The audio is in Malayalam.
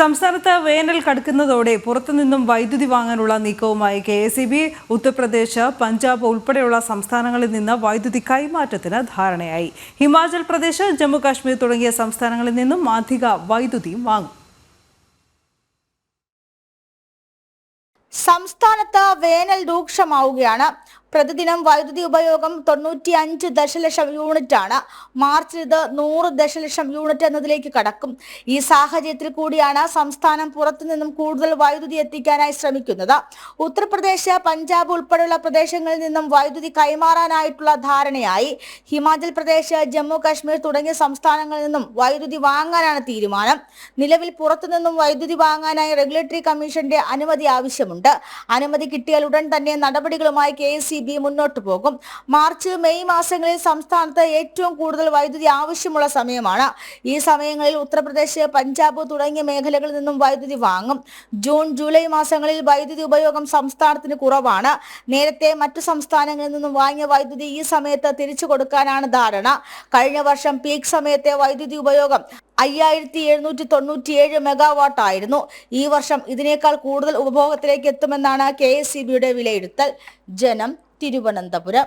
സംസ്ഥാനത്ത് വേനൽ കടുക്കുന്നതോടെ പുറത്തുനിന്നും വൈദ്യുതി വാങ്ങാനുള്ള നീക്കവുമായി K S E B Uttar Pradesh Punjab ഉൾപ്പെടെയുള്ള സംസ്ഥാനങ്ങളിൽ നിന്ന് വൈദ്യുതി കൈമാറ്റത്തിന് ധാരണയായി. ഹിമാചൽ പ്രദേശ് ജമ്മു കാശ്മീർ തുടങ്ങിയ സംസ്ഥാനങ്ങളിൽ നിന്നും അധിക വൈദ്യുതിയും വാങ്ങും. സംസ്ഥാനത്ത് വേനൽ രൂക്ഷമാവുകയാണ്. പ്രതിദിനം വൈദ്യുതി ഉപയോഗം തൊണ്ണൂറ്റി അഞ്ച് ദശലക്ഷം യൂണിറ്റ് ആണ് മാർച്ചിൽ ഇത് നൂറ് ദശലക്ഷം യൂണിറ്റ് എന്നതിലേക്ക് കടക്കും. ഈ സാഹചര്യത്തിൽ കൂടിയാണ് സംസ്ഥാനം പുറത്തു നിന്നും കൂടുതൽ വൈദ്യുതി എത്തിക്കാനായി ശ്രമിക്കുന്നത്. ഉത്തർപ്രദേശ് പഞ്ചാബ് ഉൾപ്പെടെയുള്ള പ്രദേശങ്ങളിൽ നിന്നും വൈദ്യുതി കൈമാറാനായിട്ടുള്ള ധാരണയായി. ഹിമാചൽ പ്രദേശ് ജമ്മു കാശ്മീർ തുടങ്ങിയ സംസ്ഥാനങ്ങളിൽ നിന്നും വൈദ്യുതി വാങ്ങാനാണ് തീരുമാനം. നിലവിൽ പുറത്തു നിന്നും വൈദ്യുതി വാങ്ങാനായി റെഗുലേറ്ററി കമ്മീഷന്റെ അനുമതി ആവശ്യമുണ്ട്. അനുമതി കിട്ടിയാൽ ഉടൻ തന്നെ നടപടികളുമായി കെ എസ് മുന്നോട്ട് പോകും. മാർച്ച് മെയ് മാസങ്ങളിൽ സംസ്ഥാനത്ത് ഏറ്റവും കൂടുതൽ വൈദ്യുതി ആവശ്യമുള്ള സമയമാണ്. ഈ സമയങ്ങളിൽ ഉത്തർപ്രദേശ് പഞ്ചാബ് തുടങ്ങിയ മേഖലകളിൽ നിന്നും വൈദ്യുതി വാങ്ങും. ജൂൺ ജൂലൈ മാസങ്ങളിൽ വൈദ്യുതി ഉപയോഗം സംസ്ഥാനത്തിന് കുറവാണ്. നേരത്തെ മറ്റു സംസ്ഥാനങ്ങളിൽ നിന്നും വാങ്ങിയ വൈദ്യുതി ഈ സമയത്ത് തിരിച്ചു കൊടുക്കാനാണ് ധാരണ. കഴിഞ്ഞ വർഷം പീക്ക് സമയത്തെ വൈദ്യുതി ഉപയോഗം അയ്യായിരത്തി എഴുന്നൂറ്റി തൊണ്ണൂറ്റിയേഴ് മെഗാവാട്ട് ആയിരുന്നു ഈ വർഷം ഇതിനേക്കാൾ കൂടുതൽ ഉപഭോഗത്തിലേക്ക് എത്തുമെന്നാണ് കെ വിലയിരുത്തൽ. ജനം തിരുവനന്തപുരം.